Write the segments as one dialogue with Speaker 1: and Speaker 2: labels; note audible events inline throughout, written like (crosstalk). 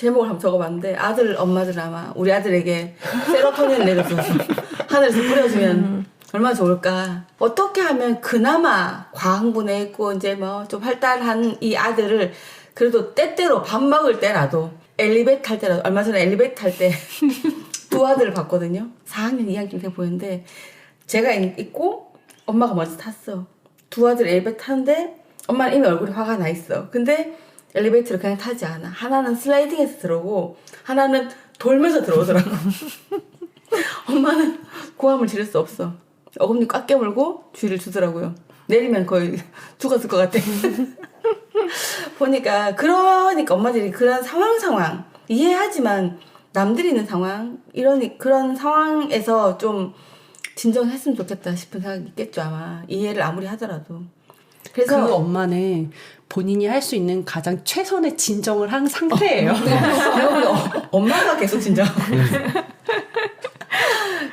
Speaker 1: 제목을 한번 적어봤는데 아들 엄마들 아마 우리 아들에게 세로토닌 내려줘서 (laughs) 하늘에서 뿌려주면 얼마나 좋을까. 어떻게 하면 그나마 과흥분해 있고 이제 뭐 좀 활달한 이 아들을 그래도 때때로 밥 먹을 때라도 엘리베이터 탈 때라도 얼마 전에 엘리베이터 탈 때 (laughs) 두 아들을 봤거든요. 4학년 2학년 돼 보이는데 제가 있- 있고 엄마가 먼저 탔어. 두 아들 엘리베이터 타는데 엄마는 이미 얼굴이 화가 나 있어. 근데 엘리베이터를 그냥 타지 않아. 하나는 슬라이딩해서 들어오고 하나는 돌면서 들어오더라고. (laughs) 엄마는 고함을 지를 수 없어. 어금니 꽉 깨물고 주의를 주더라고요. 내리면 거의 죽었을 것 같아. (laughs) 보니까 그러니까 엄마들이 그런 상황 상황 이해하지만 남들이 있는 상황 이런 그런 상황에서 좀 진정했으면 좋겠다 싶은 생각이 있겠죠 아마 이해를 아무리 하더라도 그래서
Speaker 2: 그 엄마는 본인이 할 수 있는 가장 최선의 진정을 한 상태예요.
Speaker 1: 보기 어, (laughs) 엄마가 계속 진정.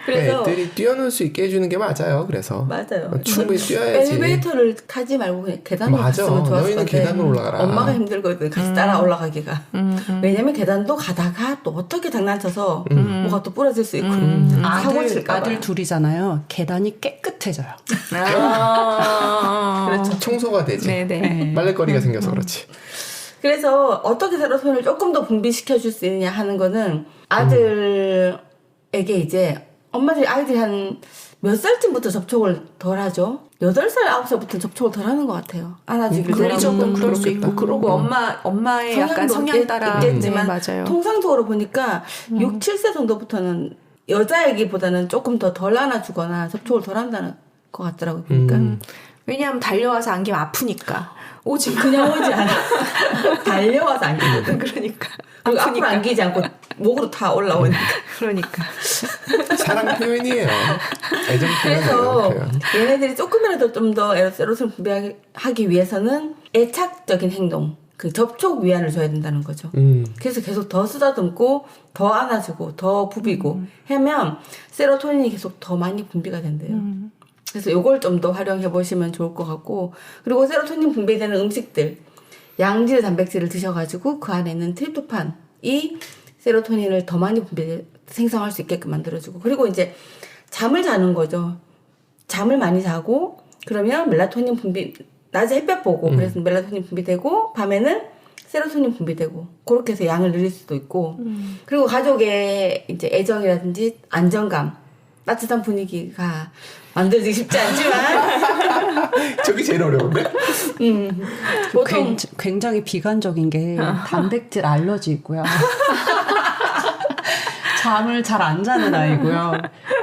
Speaker 1: 그래서
Speaker 3: 애들이 뛰어놀 수 있게 해주는 게 맞아요. 그래서
Speaker 1: 맞아요.
Speaker 3: 어, 충분히 뛰어야지.
Speaker 1: 엘리베이터를 타지 말고 그냥 계단으로
Speaker 3: 맞아.
Speaker 1: 갔으면 좋았을
Speaker 3: 너희는 계단으로 올라가라.
Speaker 1: 엄마가 힘들거든. 같이 따라 올라가기가.
Speaker 4: 음,
Speaker 1: 왜냐면 계단도 가다가 또 어떻게 장난쳐서 뭐가 또 부러질 수 있고
Speaker 4: 음.
Speaker 1: 사고
Speaker 2: 아들,
Speaker 1: 칠까 봐.
Speaker 2: 아들 둘이잖아요. 계단이 깨끗해져요.
Speaker 4: 아, (laughs)
Speaker 1: 그렇죠.
Speaker 3: 청소가 되지.
Speaker 4: 네네.
Speaker 3: 빨래거리가 생겨서 그렇지.
Speaker 1: 그래서 어떻게 세로토닌을 조금 더 분비시켜 줄 수 있느냐 하는 거는 아들에게 이제 엄마들이 아이들이 한 몇 살쯤부터 접촉을 덜 하죠? 8살, 9살부터 접촉을 덜 하는 것 같아요. 덜
Speaker 3: 정도는
Speaker 1: 하고.
Speaker 4: 그럴 수. 있고 그러고 엄마 엄마의 약간
Speaker 1: 성향도
Speaker 4: 성향
Speaker 1: 있-
Speaker 4: 따라
Speaker 1: 있겠지만
Speaker 4: 네, 맞아요.
Speaker 1: 통상적으로 보니까 6, 7세 정도부터는 여자애기보다는 조금 더 덜 안아주거나 접촉을 덜 한다는 것 같더라고요. 그러니까
Speaker 3: 음.
Speaker 4: 왜냐하면 달려와서 안기면 아프니까 오지 마.
Speaker 1: 그냥 오지 않아. (laughs) 달려와서 안기거든. (laughs)
Speaker 4: 그러니까
Speaker 1: 그리고 앞으로 안기지 않고 목으로 다 올라오니까. (laughs)
Speaker 4: 그러니까
Speaker 3: 사랑 표현이에요. 애정
Speaker 1: 그래서
Speaker 3: 표현이에요. 표현.
Speaker 1: 얘네들이 조금이라도 좀 더 에로스를 분비하기 위해서는 애착적인 행동, 그 접촉 위안을 줘야 된다는 거죠.
Speaker 3: 음.
Speaker 1: 그래서 계속 더 쓰다듬고 더 안아주고 더 부비고 하면 세로토닌이 계속 더 많이 분비가 된대요. 그래서 요걸 좀 더 활용해 보시면 좋을 것 같고 그리고 세로토닌 분비되는 음식들 양질 단백질을 드셔가지고 그 안에 있는 트립토판이 세로토닌을 더 많이 분비 생성할 수 있게끔 만들어주고 그리고 이제 잠을 자는 거죠. 잠을 많이 자고 그러면 멜라토닌 분비 낮에 햇볕 보고 그래서 멜라토닌 분비되고 밤에는 세로토닌 분비되고 그렇게 해서 양을 늘릴 수도 있고. 그리고 가족의 이제 애정이라든지 안정감 따뜻한 분위기가 만들기 쉽지 않지만 (laughs)
Speaker 3: 저기 제일 어려운데?
Speaker 1: 음, 보통
Speaker 2: 굉- 굉장히 비관적인 게 단백질 알러지 있고요. (laughs) 잠을 잘 안 자는 아이고요.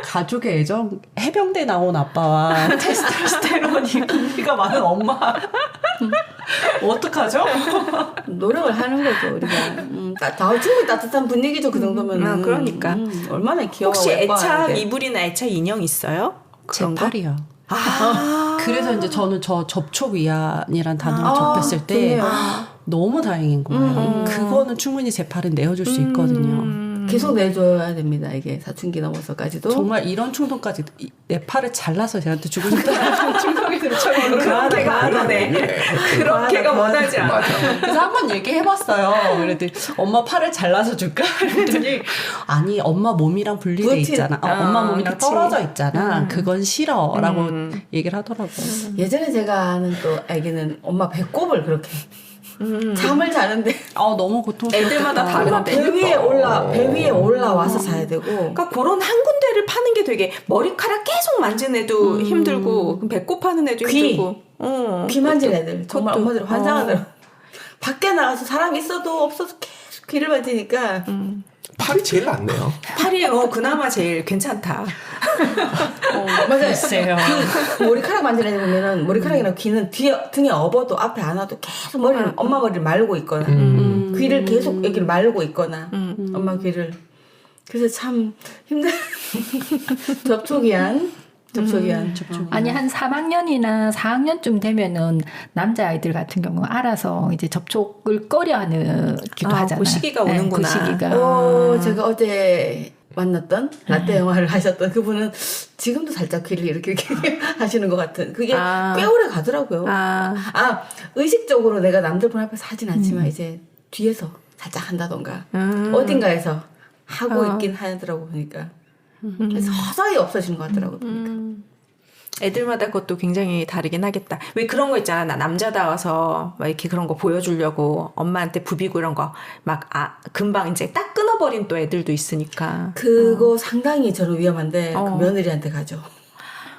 Speaker 2: 가족의 애정, 해병대 나온 아빠와 (laughs) 테스토스테론이 분비가 많은 엄마. (laughs) 어떡하죠? (laughs)
Speaker 1: 노력을 하는 거죠 우리가 음, 따, 다 충분히 따뜻한 분위기죠 그 정도면
Speaker 4: 아, 그러니까.
Speaker 1: 얼마나 귀여워
Speaker 4: 혹시 애착. 이불이나 애착 인형 있어요?
Speaker 2: 제
Speaker 4: 그런 거?
Speaker 2: 팔이요.
Speaker 4: 아 (laughs)
Speaker 2: 그래서 이제 저는 저 접촉 위안이란 단어를
Speaker 1: 아,
Speaker 2: 접했을 때
Speaker 1: 좋네요.
Speaker 2: 너무 다행인 거예요.
Speaker 1: 음.
Speaker 2: 그거는 충분히 제 팔은 내어줄 수 있거든요.
Speaker 1: 계속 내줘야 됩니다 이게 사춘기 넘어서까지도
Speaker 2: 정말 이런 충동까지 이- 내 팔을 잘라서 쟤한테 주고 싶다는 충동이 들처럼
Speaker 4: 그런 개가 안 하네. 그런 개가 원하지 않아.
Speaker 2: 그래서 한 번 얘기해봤어요. 그랬더니 엄마 팔을 잘라서 줄까? 그랬더니 아니 엄마 몸이랑 분리돼 있잖아. 어,
Speaker 4: 아,
Speaker 2: 엄마 몸이랑
Speaker 4: 그치.
Speaker 2: 떨어져 있잖아. 그건 싫어라고
Speaker 4: 음.
Speaker 2: 얘기를 하더라고요.
Speaker 1: 예전에 제가 아는 또 애기는 엄마 배꼽을 그렇게 잠을 자는데
Speaker 2: 아 너무 고통스럽다.
Speaker 4: 애들마다 다른데.
Speaker 1: 배 위에 올라 배 위에 올라와서 자야 되고
Speaker 4: 그러니까 그런 한 군데를 파는 게 되게 머리카락 계속 만지는 애도 힘들고 그럼 배꼽 파는 애도
Speaker 1: 귀.
Speaker 4: 힘들고. 어.
Speaker 1: 귀 만진 애들 정말
Speaker 4: 그것도-
Speaker 1: 엄마들이 환장하더라고
Speaker 4: 어.
Speaker 1: 밖에 나가서 사람 있어도 없어도 계속 귀를 만지니까
Speaker 3: 팔이 제일 낫네요.
Speaker 4: 팔이 어 그나마 제일 괜찮다.
Speaker 1: 맞아요
Speaker 2: 글쎄요.
Speaker 1: 그 머리카락 만지는 보면은 머리카락이나 귀는 뒤에 등에 업어도 앞에 안 와도 계속 머리 를 엄마 머리를 말고 있거나
Speaker 3: 음.
Speaker 1: 귀를 계속 애기를 말고 있거나 엄마 귀를 그래서 참 힘든 (laughs) 접촉이한 접촉이한 접촉
Speaker 5: 아니 한 3학년이나 4학년쯤 되면은 남자 아이들 같은 경우 알아서 이제 접촉을 꺼려하기도
Speaker 4: 아,
Speaker 5: 하잖아요.
Speaker 4: 그 시기가
Speaker 5: 네,
Speaker 4: 오는구나.
Speaker 5: 그 시기가.
Speaker 1: 어, 제가 어제 만났던 라떼 영화를 하셨던 그분은 지금도 살짝 귀를 이렇게, 이렇게 (laughs) 하시는 것 같은 그게
Speaker 4: 아.
Speaker 1: 꽤 오래 가더라고요.
Speaker 4: 아
Speaker 1: 아 의식적으로 내가 남들 본 앞에서 하진 않지만 이제 뒤에서 살짝 한다던가
Speaker 4: 음.
Speaker 1: 어딘가에서 하고
Speaker 4: 어.
Speaker 1: 있긴 하더라고 보니까 그래서 서서히 없어지는 것 같더라고 보니까
Speaker 4: 음. 애들마다 그것도 굉장히 다르긴 하겠다. 왜 그런 거 있잖아. 나 남자다워서 막 이렇게 그런 거 보여주려고 엄마한테 부비고 이런 거 막 아, 금방 이제 딱 끊어버린 또 애들도 있으니까.
Speaker 1: 그거 상당히 저는 위험한데
Speaker 4: 어.
Speaker 1: 그 며느리한테 가죠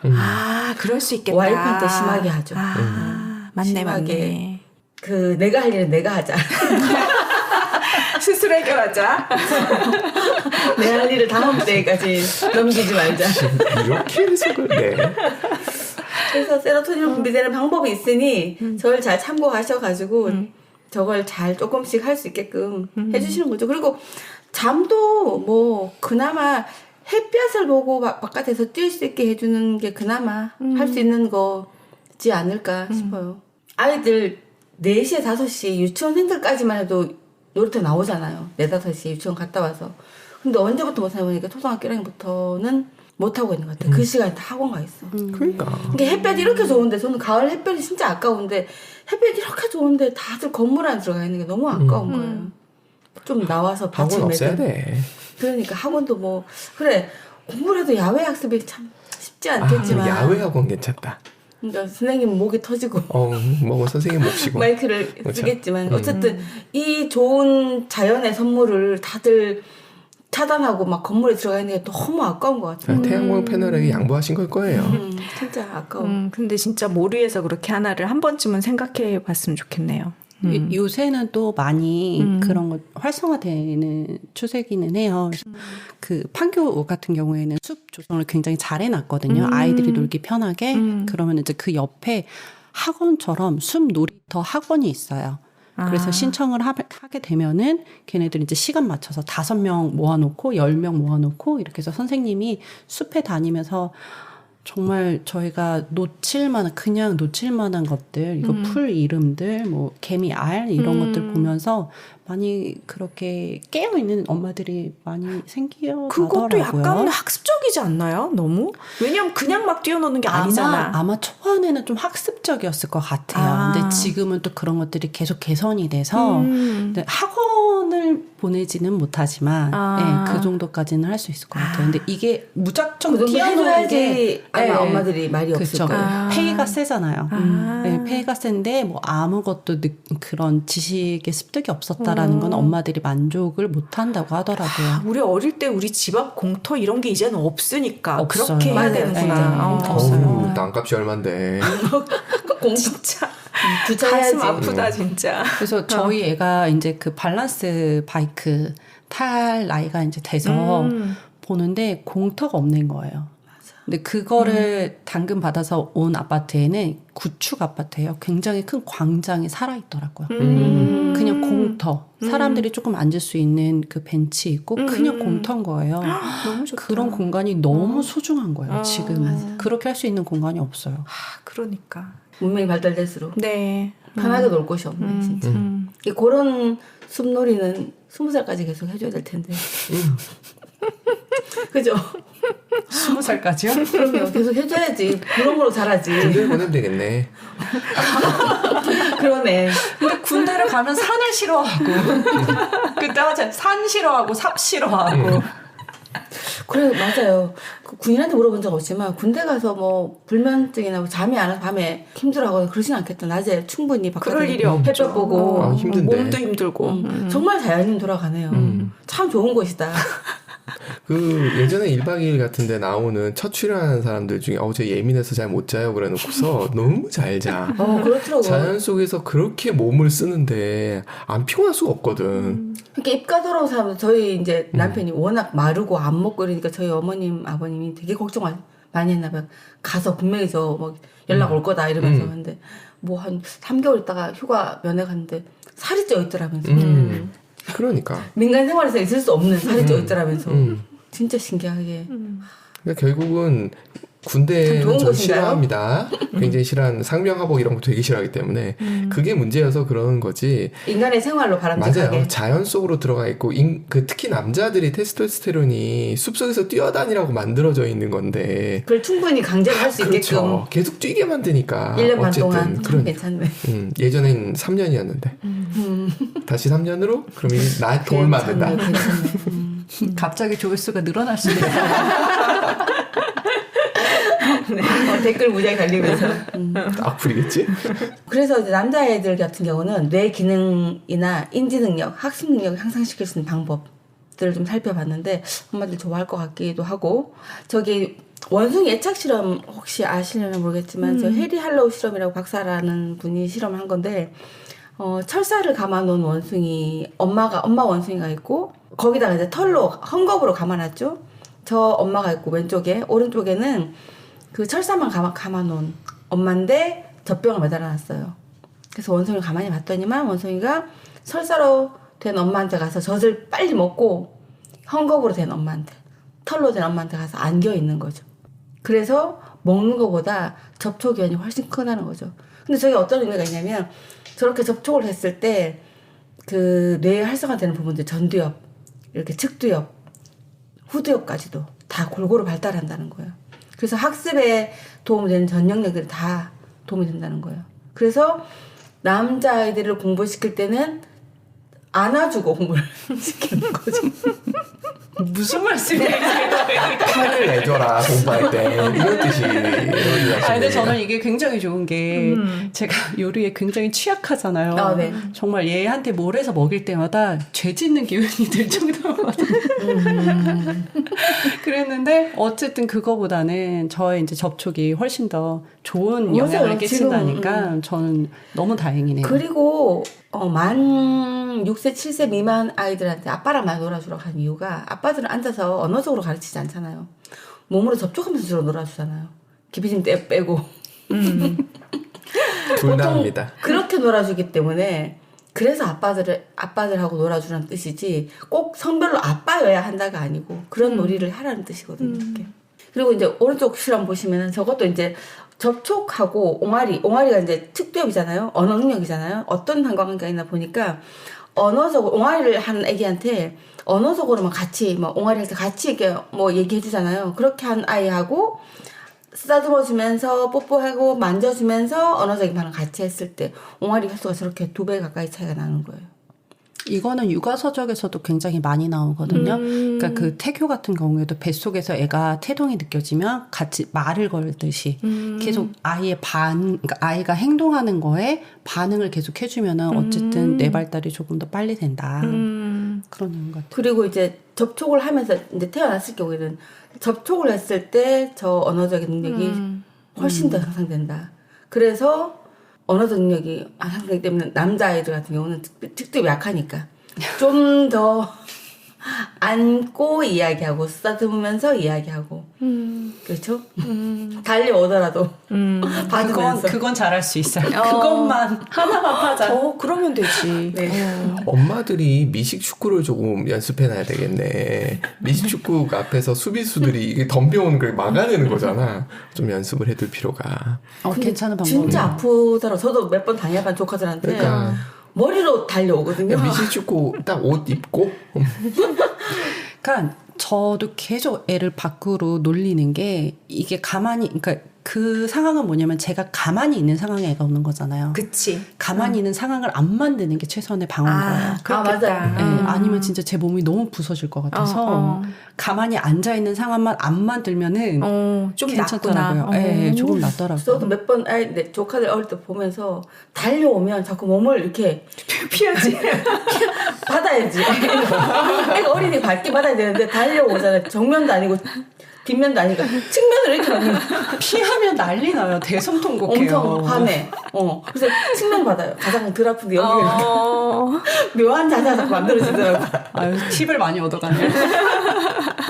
Speaker 4: 아, 그럴 수 있겠다.
Speaker 1: 와이프한테 심하게 하죠.
Speaker 4: 아, 맞네,
Speaker 1: 심하게.
Speaker 4: 맞네.
Speaker 1: 그 내가 할 일은 내가 하자 (laughs)
Speaker 4: 스스로 해결하자. (laughs)
Speaker 1: 내가 할 일을 다음 때까지 넘기지 말자
Speaker 3: 이렇게 해석을 네.
Speaker 1: 그래서 세로토닌 분비되는 방법이 있으니 저를 잘 참고하셔가지고 저걸 잘 조금씩 할 수 있게끔 해주시는 거죠. 그리고 잠도 뭐 그나마 햇볕을 보고 바, 바깥에서 뛸 수 있게 해주는 게 그나마 할 수 있는 거지 않을까 싶어요. 아이들 4시에 5시 유치원생들까지만 해도 놀이터 나오잖아요. 4, 5시에 유치원 갔다 와서. 근데 언제부터 못하냐 보니까 초등학교 1학년부터는 못 하고 있는 것 같아요. 그 시간에 다 학원 가 있어.
Speaker 3: 그러니까
Speaker 1: 이게 햇볕이 이렇게 좋은데 저는 가을 햇볕이 진짜 아까운데 햇볕이 이렇게 좋은데 다들 건물 안에 들어가 있는 게 너무 아까운 거예요. 좀 나와서
Speaker 3: 학원
Speaker 1: 밭을
Speaker 3: 없애야
Speaker 1: 매든
Speaker 3: 돼.
Speaker 1: 그러니까 학원도 뭐 그래 공부를 해도 야외 학습이 참 쉽지
Speaker 3: 아,
Speaker 1: 않겠지만
Speaker 3: 야외 학원 괜찮다.
Speaker 1: 그러니까 선생님 목이 터지고
Speaker 3: 어, 뭐 선생님 몫이고.
Speaker 1: 마이크를
Speaker 3: 그렇죠.
Speaker 1: 쓰겠지만 어쨌든 이 좋은 자연의 선물을 다들 차단하고 막 건물에 들어가 있는 게 너무 아까운 것 같아요.
Speaker 3: 태양광 패널에게 양보하신 걸 거예요.
Speaker 1: 음, 진짜 아까워.
Speaker 4: 음, 근데 진짜 모르에서 그렇게 하나를 한 번쯤은 생각해 봤으면 좋겠네요. 음.
Speaker 2: 요- 요새는 또 많이
Speaker 4: 음.
Speaker 2: 그런 거 활성화되는 추세기는 해요. 그래서 그 판교 같은 경우에는 숲 조성을 굉장히 잘 해놨거든요.
Speaker 4: 음.
Speaker 2: 아이들이 놀기 편하게.
Speaker 4: 음.
Speaker 2: 그러면 이제 그 옆에 학원처럼 숲 놀이터 학원이 있어요. 그래서
Speaker 4: 아.
Speaker 2: 신청을 하, 게 되면은 걔네들 이제 시간 맞춰서 다섯 명 모아놓고 열 명 모아놓고 이렇게 해서 선생님이 숲에 다니면서 정말 저희가 놓칠 만한 그냥 놓칠 만한 것들 이거
Speaker 4: 음.
Speaker 2: 풀 이름들 뭐 개미 알 이런
Speaker 4: 음.
Speaker 2: 것들 보면서 많이 그렇게 깨어 있는 엄마들이 많이 생겨
Speaker 4: 그것도. 약간 학습적이지 않나요? 너무? 왜냐면 그냥 막 뛰어노는 게 아니잖아.
Speaker 2: 아마, 아마 초반에는 좀 학습적이었을 것 같아요.
Speaker 4: 아.
Speaker 2: 근데 지금은 또 그런 것들이 계속 개선이 돼서
Speaker 4: 음.
Speaker 2: 학원을 보내지는 못하지만
Speaker 4: 아.
Speaker 2: 예, 그 정도까지는 할 수 있을 것 같아요. 근데 이게 무작정
Speaker 1: 그
Speaker 2: 뛰어노는 게
Speaker 1: 아마
Speaker 2: 예.
Speaker 1: 엄마들이 말이 없을
Speaker 2: 그쵸.
Speaker 1: 거예요.
Speaker 4: 아.
Speaker 2: 페이가 세잖아요.
Speaker 4: 아.
Speaker 2: 네, 페이가 센데 뭐 아무것도 느, 그런 지식의 습득이 없었다 라는
Speaker 4: 어.
Speaker 2: 건 엄마들이 만족을 못 한다고 하더라고요.
Speaker 4: 우리 어릴 때 우리 집 앞 공터 이런 게 이제는 없으니까
Speaker 2: 없어요.
Speaker 4: 그렇게 해야
Speaker 1: 맞아요.
Speaker 4: 되는구나.
Speaker 2: 네,
Speaker 4: 어.
Speaker 2: 없어요.
Speaker 3: 어우, 땅값이 얼만데. (laughs)
Speaker 1: 공
Speaker 4: 진짜. 가슴 아프다 진짜.
Speaker 2: 그래서 저희 애가 이제 그 밸런스 바이크 탈 나이가 이제 돼서
Speaker 4: 음.
Speaker 2: 보는데 공터가 없는 거예요. 근데 그거를 당근 받아서 온 아파트에는 구축 아파트예요. 굉장히 큰 광장이 살아 있더라고요.
Speaker 4: 음.
Speaker 2: 그냥 공터. 사람들이 조금 앉을 수 있는 그 벤치 있고
Speaker 4: 음,
Speaker 2: 그냥
Speaker 4: 음.
Speaker 2: 공터인 거예요. (gasps)
Speaker 4: 너무 좋다.
Speaker 2: 그런 공간이 너무 소중한 거예요.
Speaker 4: 어,
Speaker 2: 지금은 그렇게 할 수 있는 공간이 없어요.
Speaker 4: 아, 그러니까.
Speaker 1: 문명이 발달될수록
Speaker 4: 네.
Speaker 1: 편하게 놀 곳이 없네
Speaker 4: 음,
Speaker 1: 진짜.
Speaker 4: 음.
Speaker 1: 이 그런 숲놀이는 스무 살까지 계속 해줘야 될 텐데. (laughs) 그죠?
Speaker 2: 스무 살까지요? (laughs)
Speaker 1: 그럼요. 계속 해줘야지. 그런 걸로 잘하지.
Speaker 3: 군대 보내면 되겠네. (laughs)
Speaker 1: 그러네.
Speaker 2: 근데 군대를 가면 산을 싫어하고 그때 산 싫어하고 삽 싫어하고
Speaker 1: 그래 맞아요. 그 군인한테 물어본 적 없지만 군대 가서 뭐 불면증이나 뭐 잠이 안 와서 밤에 힘들어하거나 그러진 않겠다. 낮에 충분히 바깥에
Speaker 4: 그럴 일이 없죠.
Speaker 1: 햇볕 보고
Speaker 3: 아, 힘든데.
Speaker 4: 몸도 힘들고.
Speaker 1: 음,
Speaker 4: 음.
Speaker 1: 정말 자연인 돌아가네요. 참 좋은 곳이다.
Speaker 3: 그 예전에 1박 2일 같은 데 나오는 첫 출연하는 사람들 중에 어제 예민해서 잘 못 자요 그래 놓고서 (laughs) 너무 잘 자.
Speaker 1: 어 그렇더라고.
Speaker 3: 자연 속에서 그렇게 몸을 쓰는데 안 피곤할 수가 없거든.
Speaker 1: 그러니까 입가 더러운 사람들 저희 이제
Speaker 3: 음.
Speaker 1: 남편이 워낙 마르고 안 먹고 이러니까 저희 어머님 아버님이 되게 걱정 많이- 했나 봐요. 가서 분명히 저뭐 연락 올 거다 이러면서
Speaker 3: 음.
Speaker 1: 근데 뭐 한 3개월 있다가 휴가 면회 갔는데 살이 쪄 있더라면서
Speaker 3: 음. 그러니까.
Speaker 1: 민간 생활에서 있을 수 없는 살이 쪄 있더라면서
Speaker 3: 음.
Speaker 1: 진짜 신기하게
Speaker 4: 음.
Speaker 3: 그러니까 결국은
Speaker 1: 참
Speaker 3: 군대는 전? 싫어합니다. (laughs) 굉장히 싫어하는 상명하복 이런 거 되게 싫어하기 때문에 그게 문제여서 그러는 거지.
Speaker 1: 인간의 생활로 바람직하게.
Speaker 3: 맞아요. 자연 속으로 들어가 있고 인- 그 특히 남자들이 테스토스테론이 숲속에서 뛰어다니라고 만들어져 있는 건데
Speaker 1: 그걸 충분히 강제로 할수 있게끔
Speaker 3: 그렇죠. 계속 뛰게 만드니까
Speaker 1: 1년 반
Speaker 3: 어쨌든
Speaker 1: 동안 참
Speaker 3: 그러니까.
Speaker 1: 괜찮네.
Speaker 3: 음, 예전엔 3년이었는데 다시 3년으로 그럼 나 (laughs) 돌 맞는다.
Speaker 1: 괜찮네, 괜찮네. 음.
Speaker 2: 갑자기 조회수가 늘어날 수도 있어요. (laughs)
Speaker 1: 네. 어, 댓글 무지하게 달리면서. 음.
Speaker 3: 악플이겠지? (laughs)
Speaker 1: 그래서 이제 남자애들 같은 경우는 뇌 기능이나 인지 능력, 학습 능력을 향상시킬 수 있는 방법들을 좀 살펴봤는데 엄마들 좋아할 것 같기도 하고 저기 원숭이 애착 실험 혹시 아시려나 모르겠지만 저 해리 할로우 실험이라고 박사라는 분이 실험을 한 건데 어, 철사를 감아놓은 원숭이 엄마가 엄마 원숭이가 있고 거기다가 이제 털로 헝겊으로 감아놨죠. 저 엄마가 있고 왼쪽에 오른쪽에는 그 철사만 감아, 감아 놓은 엄마인데 젖병을 매달아 놨어요. 그래서 원숭이를 가만히 봤더니만 원숭이가 설사로 된 엄마한테 가서 젖을 빨리 먹고 헝겊으로 된 엄마한테 털로 된 엄마한테 가서 안겨 있는 거죠. 그래서 먹는 것보다 접촉 기한이 훨씬 크다는 거죠. 근데 저게 어떤 의미가 있냐면 저렇게 접촉을 했을 때 그 뇌에 활성화되는 부분들 전두엽, 이렇게 측두엽, 후두엽까지도 다 골고루 발달한다는 거예요. 그래서 학습에 도움이 되는 전 영역들이 다 도움이 된다는 거예요. 그래서 남자 아이들을 공부시킬 때는 안아주고 공부를 (laughs) 시키는 거죠.
Speaker 2: 무슨 말씀이에요?
Speaker 3: 팔을 내줘라 공부할 때 이런 뜻이
Speaker 2: 아, 근데 저는 이게 굉장히 좋은 게 제가 요리에 굉장히 취약하잖아요.
Speaker 1: 아, 네.
Speaker 2: 정말 얘한테 뭘 해서 먹일 때마다 죄 짓는 기운이 들 정도거든요. (laughs) (laughs) 그랬는데 어쨌든 그거보다는 저의 이제 접촉이 훨씬 더 좋은. 영향을
Speaker 1: 지금,
Speaker 2: 끼친다니까 저는 너무 다행이네요.
Speaker 1: 그리고 어, 만 6세, 7세 미만 아이들한테 아빠랑 많이 놀아주라고 하는 이유가 아빠들은 앉아서 언어적으로 가르치지 않잖아요. 몸으로 접촉하면서 주로 놀아주잖아요. 기피심 떼 빼고. (laughs)
Speaker 3: 둘다
Speaker 1: 보통
Speaker 3: 합니다.
Speaker 1: 그렇게 놀아주기 때문에 그래서 아빠들을 아빠들하고 놀아주라는 뜻이지 꼭 성별로 아빠여야 한다가 아니고 그런 놀이를 하라는 뜻이거든요. 이렇게. 그리고 이제 오른쪽 실험 보시면은 저것도 이제 접촉하고 옹알이 옹알이가 이제 특두엽이잖아요. 언어 능력이잖아요. 어떤 상관관계가 있나 보니까 언어적으로 옹알이를 하는 애기한테 언어적으로만 같이 뭐 옹알이한테 같이 이렇게 뭐 얘기해 주잖아요. 그렇게 한 아이하고 쓰다듬어주면서 뽀뽀하고 만져주면서 언어적인 반응 같이 했을 때 옹알이 횟수가 저렇게 두 배 가까이 차이가 나는 거예요.
Speaker 2: 이거는 육아 서적에서도 굉장히 많이 나오거든요. 그러니까 그 태교 같은 경우에도 뱃속에서 애가 태동이 느껴지면 같이 말을 걸듯이 계속 아이의 반, 그러니까 아이가 행동하는 거에 반응을 계속 해주면은 어쨌든 뇌 발달이 조금 더 빨리 된다. 그런 것 같아요.
Speaker 1: 그리고 이제 접촉을 하면서 이제 태어났을 경우에는 접촉을 했을 때 저 언어적인 능력이 훨씬 더 향상된다. 그래서 언어적 능력이 향상되기 때문에 남자아이들 같은 경우는 특- 특별히 약하니까 좀 더 안고 이야기하고 쓰다듬으면서 이야기하고 그렇죠? (laughs) 달려오더라도 (laughs)
Speaker 2: 그건
Speaker 1: 받으면서
Speaker 2: 그건 잘할 수 있어요. 그것만 (laughs) 하나만 파자.
Speaker 4: 어, 그러면 되지.
Speaker 1: 네.
Speaker 3: 엄마들이 미식 축구를 조금 연습해 놔야 되겠네. 미식 축구 앞에서 수비수들이 이게 덤벼오는 걸 막아내는 거잖아. 좀 연습을 해둘 필요가.
Speaker 2: 어, 괜찮은 방법이에요.
Speaker 1: 진짜 아프더라고. 저도 몇 번 당해본 조카들한테
Speaker 3: 그러니까
Speaker 1: 머리로 달려오거든요.
Speaker 3: 미식 축구 딱 옷 입고
Speaker 2: 그러니까 저도 계속 애를 밖으로 놀리는 게 이게 가만히 그러니까 그 상황은 뭐냐면 제가 가만히 있는 상황에 애가 오는 거잖아요.
Speaker 4: 그치.
Speaker 2: 가만히 있는 상황을 안 만드는 게 최선의 방어인 거예요.
Speaker 4: 아, 그렇겠다.
Speaker 1: 맞아요.
Speaker 2: 예,
Speaker 4: 음.
Speaker 2: 아니면 진짜 제 몸이 너무 부서질 것 같아서
Speaker 4: 어, 어.
Speaker 2: 가만히 앉아 있는 상황만 안 만들면은
Speaker 4: 어, 좀
Speaker 2: 괜찮더라고요. 예,
Speaker 4: 어.
Speaker 2: 조금 낫더라고요.
Speaker 1: 저도 몇 번 아이 내 조카들 어릴 때 보면서 달려오면 자꾸 몸을 이렇게 (laughs)
Speaker 4: 피하지. (laughs)
Speaker 1: 받아야지. (laughs) 애가 어린이 밝게 받아야 되는데 달려오잖아요. 정면도 아니고 뒷면도 아니고 측면으로 이렇게
Speaker 2: 피하면 난리 나요. 대성통곡해요.
Speaker 1: 엄청 화내. 어. 그래서 측면 받아요. 가장 덜 아픈데 여기
Speaker 4: 어.
Speaker 1: 묘한 자세가 자꾸 만들어지더라고요.
Speaker 2: 아유, 팁을 많이 얻어가네요. (laughs)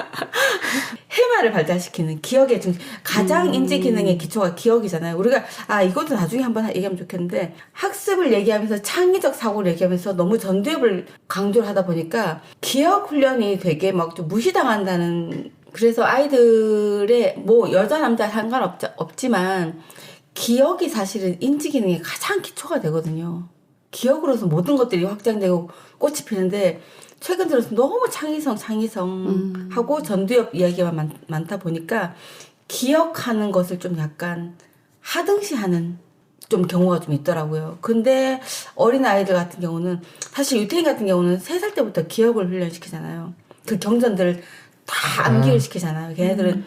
Speaker 1: 해마를 발달시키는 기억의 중 가장 인지 기능의 기초가 기억이잖아요. 우리가 아 이것도 나중에 한번 얘기하면 좋겠는데 학습을 얘기하면서 창의적 사고를 얘기하면서 너무 전두엽을 강조를 하다 보니까 기억 훈련이 되게 막 좀 무시당한다는 그래서 아이들의 뭐 여자 남자 상관없지만 기억이 사실은 인지 기능의 가장 기초가 되거든요. 기억으로서 모든 것들이 확장되고 꽃이 피는데 최근 들어서 너무 창의성 창의성 하고 전두엽 이야기가 많, 많다 보니까 기억하는 것을 좀 약간 하등시하는 좀 경우가 좀 있더라고요. 근데 어린 아이들 같은 경우는 사실 유태인 같은 경우는 세 살 때부터 기억을 훈련시키잖아요. 그 경전들을 다 암기를 시키잖아요. 걔네들은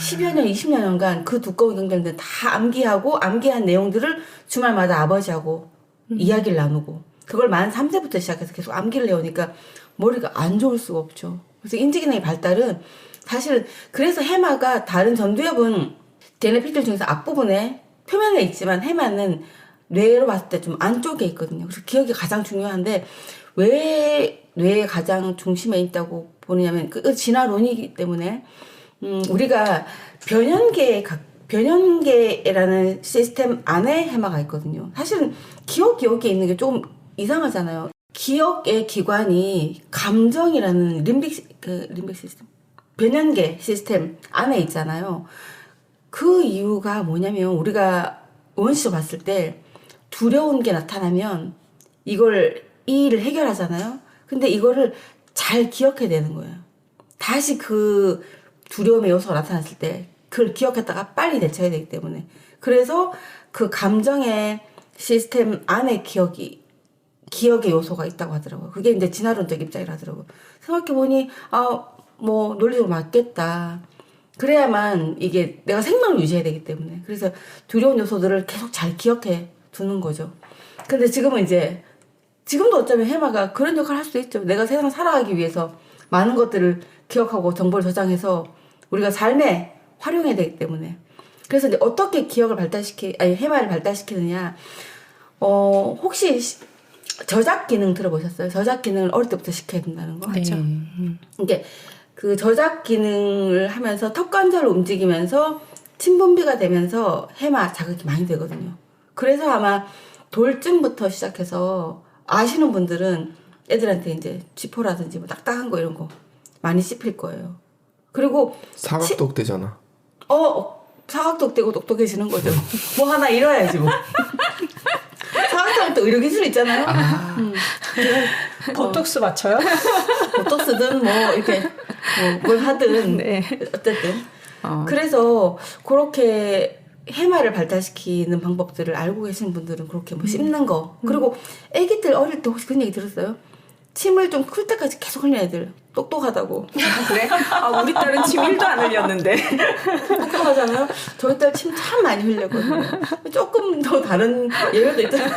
Speaker 1: 10여 년, 20여 년간 그 두꺼운 경전들 다 암기하고 암기한 내용들을 주말마다 아버지하고 이야기를 나누고 그걸 만 3세부터 시작해서 계속 암기를 해오니까 머리가 안 좋을 수가 없죠. 그래서 인지기능의 발달은 사실은 그래서 해마가 다른 전두엽은 DNA 중에서 앞부분에 표면에 있지만 해마는 뇌로 봤을 때 좀 안쪽에 있거든요. 그래서 기억이 가장 중요한데 왜 뇌의 가장 중심에 있다고 보느냐면 그 진화론이기 때문에 음, 우리가 변연계 각 변연계라는 시스템 안에 해마가 있거든요. 사실은 기억 기억에 있는 게 조금 이상하잖아요. 기억의 기관이 감정이라는 림빅 그 림빅 시스템 변연계 시스템 안에 있잖아요. 그 이유가 뭐냐면 우리가 원시로 봤을 때 두려운 게 나타나면 이걸 이 일을 해결하잖아요. 근데 이거를 잘 기억해야 되는 거예요. 다시 그 두려움의 요소가 나타났을 때 그걸 기억했다가 빨리 대처해야 되기 때문에 그래서 그 감정의 시스템 안에 기억이 기억의 요소가 있다고 하더라고요. 그게 이제 진화론적 입장이라 하더라고요. 생각해보니, 아, 뭐, 논리적으로 맞겠다. 그래야만 이게 내가 생명을 유지해야 되기 때문에. 그래서 두려운 요소들을 계속 잘 기억해 두는 거죠. 근데 지금은 이제, 지금도 어쩌면 해마가 그런 역할을 할 수도 있죠. 내가 세상 살아가기 위해서 많은 것들을 기억하고 정보를 저장해서 우리가 삶에 활용해야 되기 때문에. 그래서 이제 어떻게 기억을 발달시키, 아니, 해마를 발달시키느냐. 어, 혹시 시- 저작 기능 들어보셨어요? 저작 기능을 어릴 때부터 시켜야 된다는 거.
Speaker 2: 네.
Speaker 1: 이게 그 저작 기능을 하면서 턱 관절을 움직이면서 침분비가 되면서 해마 자극이 많이 되거든요. 그래서 아마 돌증부터 시작해서 아시는 분들은 애들한테 이제 쥐포라든지 뭐 딱딱한 거 이런 거 많이 씹힐 거예요. 그리고
Speaker 3: 사각독 되잖아.
Speaker 1: 어 사각독 되고 똑똑해지는 거죠. (laughs) 뭐 하나 잃어야지 뭐. 사각독 또 의료 기술 있잖아요.
Speaker 2: 보톡스 맞춰요?
Speaker 1: 어떻 쓰든 뭐 이렇게 뭐 뭘 하든
Speaker 4: 네.
Speaker 1: 어쨌든
Speaker 4: 어.
Speaker 1: 그래서 그렇게 해마를 발달시키는 방법들을 알고 계신 분들은 그렇게 뭐 씹는 거 그리고 아기들 어릴 때 혹시 그런 얘기 들었어요? 침을 좀 클 때까지 계속 흘리는 애들 똑똑하다고
Speaker 4: 그래? 아, 우리 딸은 침 1도 안 흘렸는데.
Speaker 1: 똑똑하잖아요. 저희 딸 침 참 많이 흘렸거든요. 조금 더 다른 예외도 있잖아요.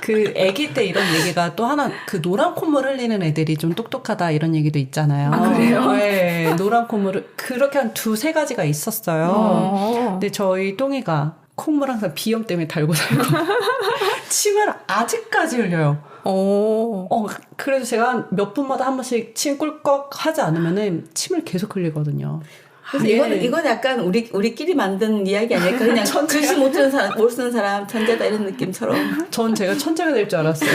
Speaker 2: 그 아기 때 이런 얘기가 또 하나 그 노란 콧물 흘리는 애들이 좀 똑똑하다 이런 얘기도 있잖아요.
Speaker 4: 아, 그래요?
Speaker 2: 네, 노란 콧물을 그렇게 한 두세 가지가 있었어요.
Speaker 4: 어.
Speaker 2: 근데 저희 똥이가 콧물 항상 비염 때문에 달고 살고 (laughs) 침을 아직까지 흘려요.
Speaker 4: 오.
Speaker 2: 어, 그래서 제가 몇 분마다 한 번씩 침 꿀꺽 하지 않으면은 침을 계속 흘리거든요.
Speaker 1: 그래서
Speaker 2: 예.
Speaker 1: 이거는 이건 약간 우리 우리끼리 만든 이야기 아닐까 그냥 (laughs) 글씨 못 쓰는 사람 못 쓰는 사람 천재다 이런 느낌처럼
Speaker 2: 전 제가 천재가 될 줄 알았어요.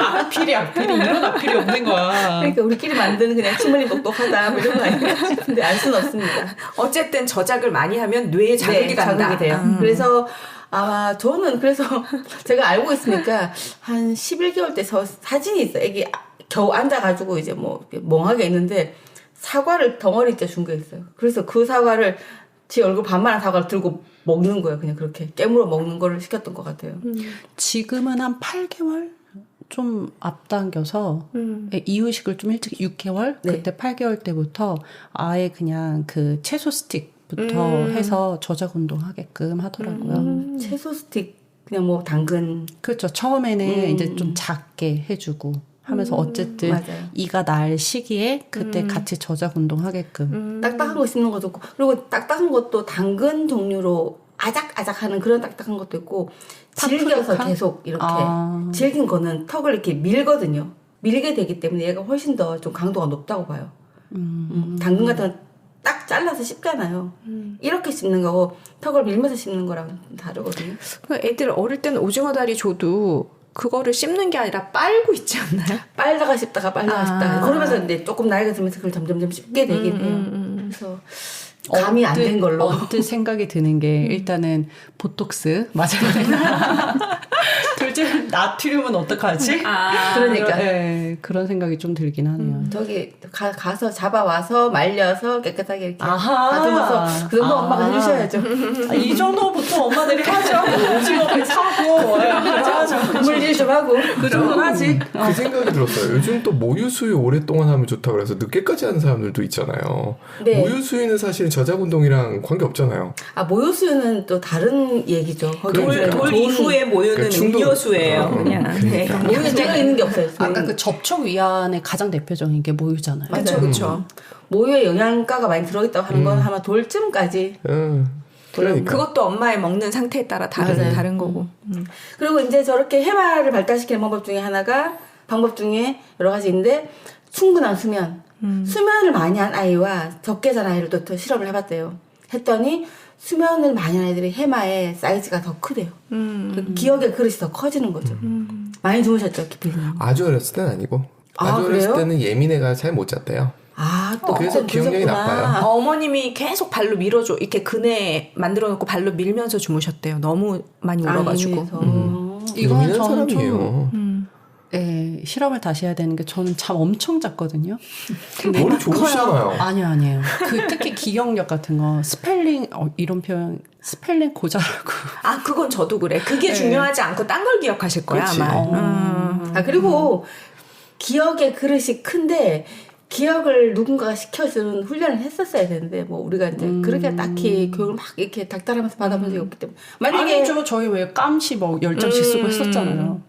Speaker 2: 악필이 악필이 이런 악필이 없는 거야.
Speaker 1: 그러니까 우리끼리 만드는 그냥 침을이 똑똑하다 뭐 이런 거 아닌가 싶은데 알 수는 없습니다.
Speaker 4: 어쨌든 저작을 많이 하면 뇌에 자극이
Speaker 1: 네,
Speaker 4: 간다.
Speaker 1: 자극이 돼요.
Speaker 4: 음.
Speaker 1: 그래서 아마 저는 그래서 (laughs) 제가 알고 있으니까 한 11개월 때 저 사진이 있어요. 애기 겨우 앉아가지고 이제 뭐 멍하게 있는데 사과를 덩어리째 준 게 있어요. 그래서 그 사과를 제 얼굴 반만한 사과를 들고 먹는 거예요. 그냥 그렇게 깨물어 먹는 거를 시켰던 것 같아요.
Speaker 2: 지금은 한 8개월 좀 앞당겨서
Speaker 4: 음.
Speaker 2: 이유식을 좀 일찍 6개월
Speaker 1: 네.
Speaker 2: 그때 8개월 때부터 아예 그냥 그 채소 스틱부터
Speaker 4: 음.
Speaker 2: 해서 저작 운동 하게끔 하더라고요.
Speaker 1: 채소 스틱 그냥 뭐 당근
Speaker 2: 그렇죠. 처음에는
Speaker 1: 음.
Speaker 2: 이제 좀 작게 해주고 하면서 어쨌든
Speaker 1: 맞아요.
Speaker 2: 이가 날 시기에 그때 같이 저작 운동 하게끔.
Speaker 4: 음.
Speaker 1: 딱딱한 거 씹는 것도 있고 그리고 딱딱한 것도 당근 종류로 아작아작하는 그런 딱딱한 것도 있고 질겨서
Speaker 2: 파프리카?
Speaker 1: 계속 이렇게
Speaker 2: 아.
Speaker 1: 질긴 거는 턱을 이렇게 밀거든요. 밀게 되기 때문에 얘가 훨씬 더 좀 강도가 높다고 봐요. 음, 당근 같은 건딱 잘라서 씹잖아요. 이렇게 씹는 거고 턱을 밀면서 씹는 거랑 다르거든요.
Speaker 4: 그 애들 어릴 때는 오징어 다리 줘도 그거를 씹는 게 아니라 빨고 있지 않나요? (laughs)
Speaker 1: 빨다가 씹다가 빨다가
Speaker 4: 아.
Speaker 1: 씹다가 그러면서 이제 조금 나이가 들면서 그걸 점점점 씹게 되긴 해요.
Speaker 4: 음, 음,
Speaker 1: 그래서 감이 안 된 걸로.
Speaker 2: 언뜻 생각이 드는 게 (laughs) 일단은 보톡스 되나 (laughs) 둘째 나트륨은 어떡하지?
Speaker 4: 아,
Speaker 1: 그러니까.
Speaker 2: 네, 그런 생각이 좀 들긴 하네요.
Speaker 1: 저기 가, 가서 잡아와서 말려서 깨끗하게 이렇게
Speaker 2: 아하.
Speaker 1: 다듬어서 그 정도
Speaker 2: 아.
Speaker 1: 엄마가 해주셔야죠.
Speaker 2: 아, 이 정도 보통 엄마들이 하죠. 오징어를 사고 (laughs) 하죠.
Speaker 1: 물질 좀 하고.
Speaker 2: 그 정도는 하지.
Speaker 3: 그 생각이 들었어요. 요즘 또 모유 수유 오랫동안 하면 좋다고 그래서 늦게까지 하는 사람들도 있잖아요.
Speaker 1: 네.
Speaker 3: 모유 수유는 사실 저작 운동이랑 관계 없잖아요.
Speaker 1: 아 모유 수유는 또 다른 얘기죠.
Speaker 3: 그러니까.
Speaker 1: 이제
Speaker 4: 돌
Speaker 1: 좋은-
Speaker 4: 이후의 모유는
Speaker 3: 그러니까 충동-
Speaker 4: 음료수예요.
Speaker 3: 어,
Speaker 4: 그냥. 네.
Speaker 1: 모유는 제가 있는 게 없어요.
Speaker 2: 아까 그 접촉 위안의 가장 대표적인 게 모유잖아요.
Speaker 4: 그렇죠, 그렇죠.
Speaker 1: 모유에 영양가가 많이 들어있다고 하는 건 아마 돌쯤까지.
Speaker 3: 응. 그러니까.
Speaker 4: 그것도 엄마의 먹는 상태에 따라 다른
Speaker 1: 맞아요.
Speaker 4: 다른 거고. 음.
Speaker 1: 그리고 이제 저렇게 해마를 발달시키는 방법 중에 하나가 방법 중에 여러 가지 있는데 충분한 수면. 수면을 많이 한 아이와 적게 잔 아이를 또, 또 실험을 해봤대요. 했더니 수면을 많이 한 아이들이 해마의 사이즈가 더 크대요.
Speaker 4: 음.
Speaker 1: 그 기억의 그릇이 더 커지는 거죠. 많이 주무셨죠, 기피님?
Speaker 3: 아주 어렸을 때는 아니고
Speaker 1: 아,
Speaker 3: 아주 어렸을
Speaker 1: 그래요?
Speaker 3: 때는 예민애가 잘 못 잤대요.
Speaker 1: 아, 또
Speaker 3: 그래서
Speaker 1: 그때
Speaker 3: 기억력이. 나빠요.
Speaker 4: 어머님이 계속 발로 밀어줘 이렇게 그네 만들어 놓고 발로 밀면서 주무셨대요. 너무 많이
Speaker 1: 아,
Speaker 4: 울어가지고.
Speaker 1: 예민해서.
Speaker 2: 이거는
Speaker 3: 예민한
Speaker 2: 저는 좀
Speaker 3: 사람이에요.
Speaker 2: 예, 실험을 다시 해야 되는 게 저는 잠 엄청 잤거든요. 근데
Speaker 3: 머리 좋으시잖아요.
Speaker 2: 아니요, 아니에요. 그 특히 기억력 같은 거 스펠링 어, 이런 표현 스펠링 고자라고.
Speaker 4: 아 그건 저도 그래. 그게
Speaker 2: 네.
Speaker 4: 중요하지 않고 딴 걸 기억하실 거야
Speaker 3: 그렇지.
Speaker 4: 아마.
Speaker 2: 어.
Speaker 4: 음.
Speaker 1: 아 그리고 기억의 그릇이 큰데 기억을 누군가가 시켜주는 훈련을 했었어야 되는데 뭐 우리가 이제 그렇게 딱히 교육을 막 이렇게 닥달하면서 받아본 적이 없기 때문에 만약에
Speaker 2: 아니죠, 저희 왜 깜시 뭐열 장씩 쓰고 했었잖아요.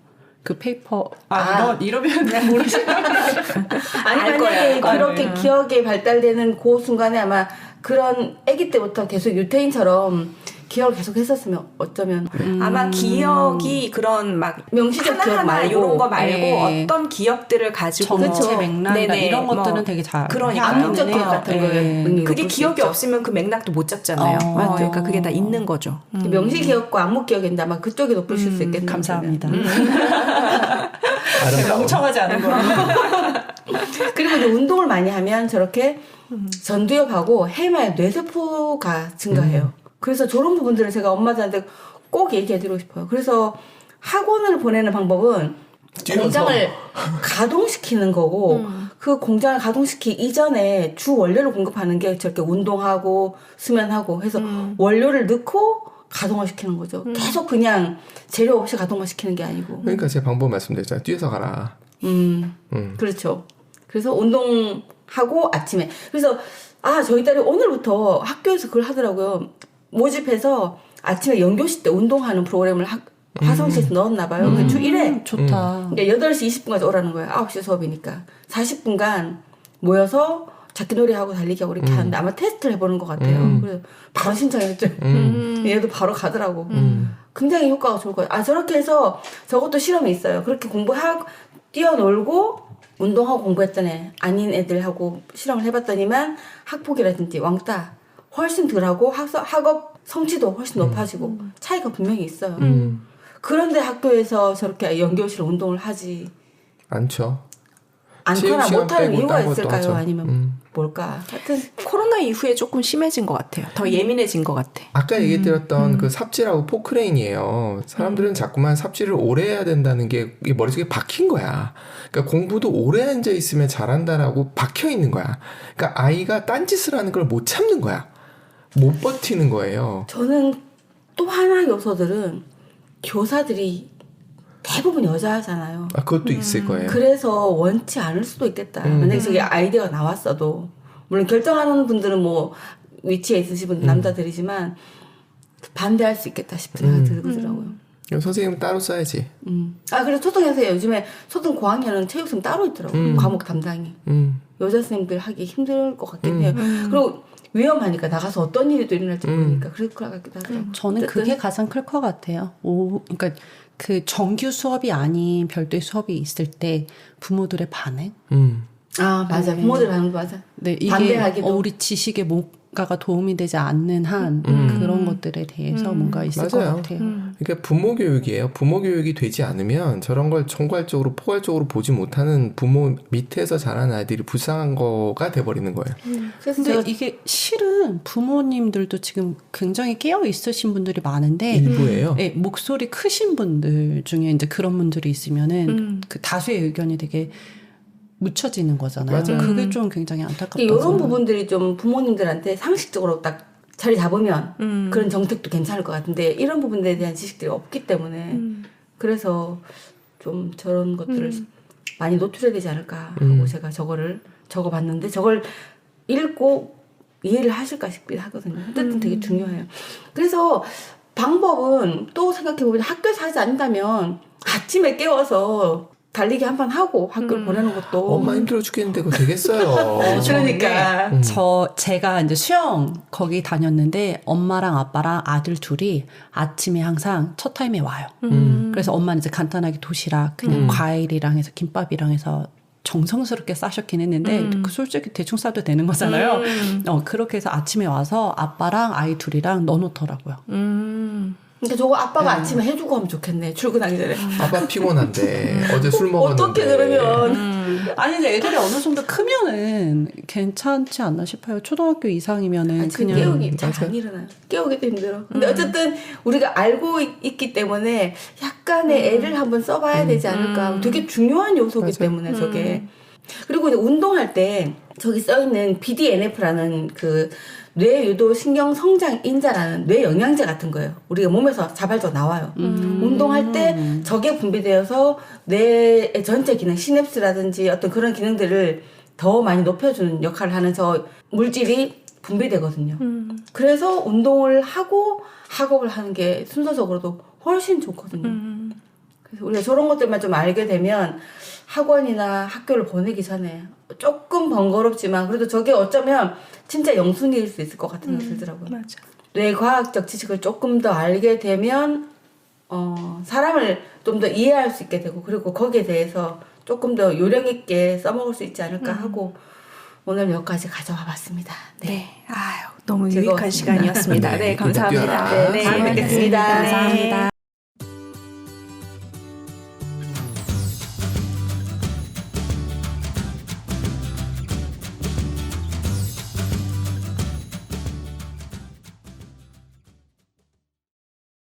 Speaker 2: 그 페이퍼 아,
Speaker 1: 아.
Speaker 2: 이러면 모르시는 (laughs)
Speaker 1: 아니
Speaker 4: 알 거예요,
Speaker 1: 만약에. 그렇게 기억이 발달되는 그 순간에 아마 그런 아기 때부터 계속 유태인처럼 기억을 계속 했었으면 어쩌면
Speaker 4: 아마 기억이 그런 막
Speaker 1: 명시적 기억
Speaker 4: 하나하나
Speaker 1: 말고.
Speaker 4: 이런 거 말고
Speaker 2: 네.
Speaker 4: 어떤 기억들을 가지고
Speaker 2: 전체. 맥락이나
Speaker 4: 네네,
Speaker 2: 이런
Speaker 4: 뭐
Speaker 2: 것들은 되게 잘
Speaker 4: 그러니까요.
Speaker 1: 암묵적
Speaker 2: 해야
Speaker 1: 기억 같은
Speaker 2: 예.
Speaker 1: 능력을
Speaker 4: 그게
Speaker 1: 볼수
Speaker 4: 기억이
Speaker 1: 있죠.
Speaker 4: 없으면 그 맥락도 못 잡잖아요.
Speaker 2: 어,
Speaker 4: 어,
Speaker 2: 맞죠.
Speaker 4: 그러니까 그게 다 있는 거죠. 음.
Speaker 1: 명시 기억과 암묵 기억인데 아마 그쪽이 높으실 수 있겠네요.
Speaker 2: 감사합니다.
Speaker 3: 아름다워.
Speaker 2: 멍청하지 않은 거. (laughs)
Speaker 1: 그리고 이제 운동을 많이 하면 저렇게 전두엽하고 해마의 뇌세포가 증가해요. 그래서 저런 부분들을 제가 엄마들한테 꼭 얘기해드리고 싶어요. 그래서 학원을 보내는 방법은
Speaker 3: 뛰어서.
Speaker 1: 공장을 (laughs) 가동시키는 거고 그 공장을 가동시키기 이전에 주 원료를 공급하는 게 저렇게 운동하고 수면하고 해서 원료를 넣고 가동을 시키는 거죠. 계속 그냥 재료 없이 가동만 시키는 게 아니고.
Speaker 3: 그러니까 제 방법 말씀드렸잖아요. 뛰어서 가라.
Speaker 1: 음.
Speaker 3: 음.
Speaker 1: 그렇죠. 그래서 운동하고 아침에. 그래서 아 저희 딸이 오늘부터 학교에서 그걸 하더라고요. 모집해서 아침에 연교시 때 운동하는 프로그램을 학, 화성시에서 넣었나 봐요. 그주 1회.
Speaker 2: 음, 좋다.
Speaker 1: 그러니까 8시 20분까지 오라는 거예요. 9시 수업이니까. 40분간 모여서 잡기놀이하고 달리기하고 이렇게 하는데 아마 테스트를 해보는 것 같아요.
Speaker 3: 음.
Speaker 1: 그래서 바로 신청했죠.
Speaker 3: 음.
Speaker 1: 얘도 바로 가더라고.
Speaker 3: 음.
Speaker 1: 굉장히 효과가 좋을 거예요. 아, 저렇게 해서 저것도 실험이 있어요. 그렇게 공부하고, 뛰어놀고, 운동하고 공부했던 애, 아닌 애들하고 실험을 해봤더니만 학폭이라든지 왕따 훨씬 덜하고 학습, 학업 성취도 훨씬 높아지고 차이가 분명히 있어요.
Speaker 3: 음.
Speaker 1: 그런데 학교에서 저렇게 연교실 운동을 하지
Speaker 3: 많죠.
Speaker 1: 않거나 못하는 이유가 있을까요?
Speaker 3: 하죠.
Speaker 1: 아니면
Speaker 3: 음.
Speaker 1: 뭘까? 하여튼
Speaker 4: 코로나 이후에 조금 심해진 것 같아요. 더 예민해진 것 같아.
Speaker 3: 아까 얘기드렸던 그 삽질하고 포크레인이에요. 사람들은 자꾸만 삽질을 오래 해야 된다는 게 머릿속에 박힌 거야. 그러니까 공부도 오래 앉아 있으면 잘한다라고 박혀 있는 거야. 그러니까 아이가 딴짓을 하는 걸 못 참는 거야. 못 버티는 거예요.
Speaker 1: 저는 또 하나 요소들은 교사들이 대부분 여자잖아요.
Speaker 3: 아, 그것도 있을 거예요.
Speaker 1: 그래서 원치 않을 수도 있겠다.
Speaker 3: 음.
Speaker 1: 만약에 저게 아이디어가 나왔어도 물론 결정하는 분들은 뭐 위치에 있으신 분 남자들이지만 반대할 수 있겠다 싶은 생각이
Speaker 3: 음.
Speaker 1: 들더라고요.
Speaker 3: 그럼 선생님은 따로 써야지.
Speaker 1: 음. 아 그래서 초등에서 요즘에 초등 고학년은 체육쌤 따로 있더라고요.
Speaker 3: 음.
Speaker 1: 과목 담당이
Speaker 3: 음.
Speaker 1: 여자 선생님들 하기 힘들 것 같긴
Speaker 3: 음.
Speaker 1: 해요. 그리고 위험하니까 나가서 어떤 일이 또 일어날지
Speaker 3: 음.
Speaker 1: 모르니까 그럴 것 같기도 하더라고요.
Speaker 2: 저는
Speaker 1: 어쨌든
Speaker 2: 그게 가장 클 것 같아요. 오, 그러니까 그 정규 수업이 아닌 별도의 수업이 있을 때 부모들의 반응.
Speaker 3: 음.
Speaker 1: 아 맞아 부모들 반응도 맞아.
Speaker 2: 네, 이게
Speaker 1: 반대하기도.
Speaker 2: 어, 우리 지식에 못 누군 가가 도움이 되지 않는 한
Speaker 3: 음.
Speaker 2: 그런 것들에 대해서
Speaker 4: 음.
Speaker 2: 뭔가 있을 것
Speaker 3: 맞아요.
Speaker 2: 같아요.
Speaker 4: 음.
Speaker 3: 그러니까 부모 교육이에요. 부모 교육이 되지 않으면 저런 걸 총괄적으로 포괄적으로 보지 못하는 부모 밑에서 자란 아이들이 불쌍한 거가 돼버리는 거예요.
Speaker 1: 그래서
Speaker 2: 근데
Speaker 1: 제가
Speaker 2: 이게 실은 부모님들도 지금 굉장히 깨어 있으신 분들이 많은데
Speaker 3: 일부예요.
Speaker 2: 예, 목소리 크신 분들 중에 이제 그런 분들이 있으면은
Speaker 4: 음.
Speaker 2: 그 다수의 의견이 되게 묻혀지는 거잖아요.
Speaker 3: 맞아요.
Speaker 2: 그게 좀 굉장히 안타깝다.
Speaker 1: 이런 부분들이 좀 부모님들한테 상식적으로 딱 자리 잡으면
Speaker 4: 음.
Speaker 1: 그런 정책도 괜찮을 것 같은데 이런 부분에 대한 지식들이 없기 때문에
Speaker 4: 음.
Speaker 1: 그래서 좀 저런 것들을 많이 노출해야 되지 않을까 하고
Speaker 3: 음.
Speaker 1: 제가 저거를 적어봤는데 저걸 읽고 이해를 하실까 싶긴 하거든요. 어쨌든 되게 중요해요. 그래서 방법은 또 생각해보면 학교에서 하지 않는다면 아침에 깨워서 달리기 한번 하고 학교를 보내는 것도
Speaker 3: 엄마 힘들어 죽겠는데 그거 되겠어요. (laughs)
Speaker 1: 그러니까
Speaker 3: 음.
Speaker 2: 저 제가 이제 수영 거기 다녔는데 엄마랑 아빠랑 아들 둘이 아침에 항상 첫 타임에 와요.
Speaker 3: 음.
Speaker 2: 그래서 엄마는 이제 간단하게 도시락 그냥
Speaker 3: 음.
Speaker 2: 과일이랑 해서 김밥이랑 해서 정성스럽게 싸셨긴 했는데
Speaker 4: 음.
Speaker 2: 그 솔직히 대충 싸도 되는 거잖아요.
Speaker 4: 음.
Speaker 2: 어 그렇게 해서 아침에 와서 아빠랑 아이 둘이랑 넣어놓더라고요.
Speaker 4: 음.
Speaker 1: 그러니까 저거 아빠가
Speaker 2: 네.
Speaker 1: 아침에 해주고 하면 좋겠네 출근하기 전에
Speaker 3: 아빠 피곤한데 (laughs) 어제 술 먹었는데
Speaker 1: 어떻게 그러면
Speaker 4: 음.
Speaker 2: 아니 근데 애들이 어느 정도 크면은 괜찮지 않나 싶어요. 초등학교 이상이면은
Speaker 1: 아니,
Speaker 2: 그냥
Speaker 1: 깨우기 잘. 안 일어나요. 깨우기도 힘들어. 근데 어쨌든 우리가 알고 있, 기 때문에 약간의 애를 한번 써봐야 되지 않을까.
Speaker 4: 음.
Speaker 1: 되게 중요한 요소기. 때문에 저게. 그리고 이제 운동할 때 저기 써 있는 BDNF라는 그 뇌유도 신경 성장 인자라는 뇌 영양제 같은 거예요. 우리가 몸에서 자발적으로 나와요. 운동할 때 저게 분비되어서 뇌의 전체 기능, 시냅스라든지 어떤 그런 기능들을 더 많이 높여주는 역할을 하는 저 물질이 분비되거든요.
Speaker 4: 음.
Speaker 1: 그래서 운동을 하고 학업을 하는 게 순서적으로도 훨씬 좋거든요.
Speaker 4: 음.
Speaker 1: 그래서 우리가 저런 것들만 좀 알게 되면 학원이나 학교를 보내기 전에 조금 번거롭지만 그래도 저게 어쩌면 진짜 영순위일 수 있을 것 같은 생각이 들더라고요.
Speaker 4: 맞아.
Speaker 1: 뇌과학적 지식을 조금 더 알게 되면 어, 사람을 좀 더 이해할 수 있게 되고 그리고 거기에 대해서 조금 더 요령 있게 써먹을 수 있지 않을까 하고 오늘 여기까지 가져와 봤습니다. 네.
Speaker 4: 네. 아유, 너무 유익한
Speaker 1: 즐거웠습니다.
Speaker 4: 시간이었습니다.
Speaker 3: 네, (laughs)
Speaker 4: 네, 감사합니다.
Speaker 3: 구독, 좋아요.
Speaker 1: 네,
Speaker 4: 다음에
Speaker 1: 뵙겠습니다.
Speaker 4: 뵙겠습니다.
Speaker 2: 감사합니다.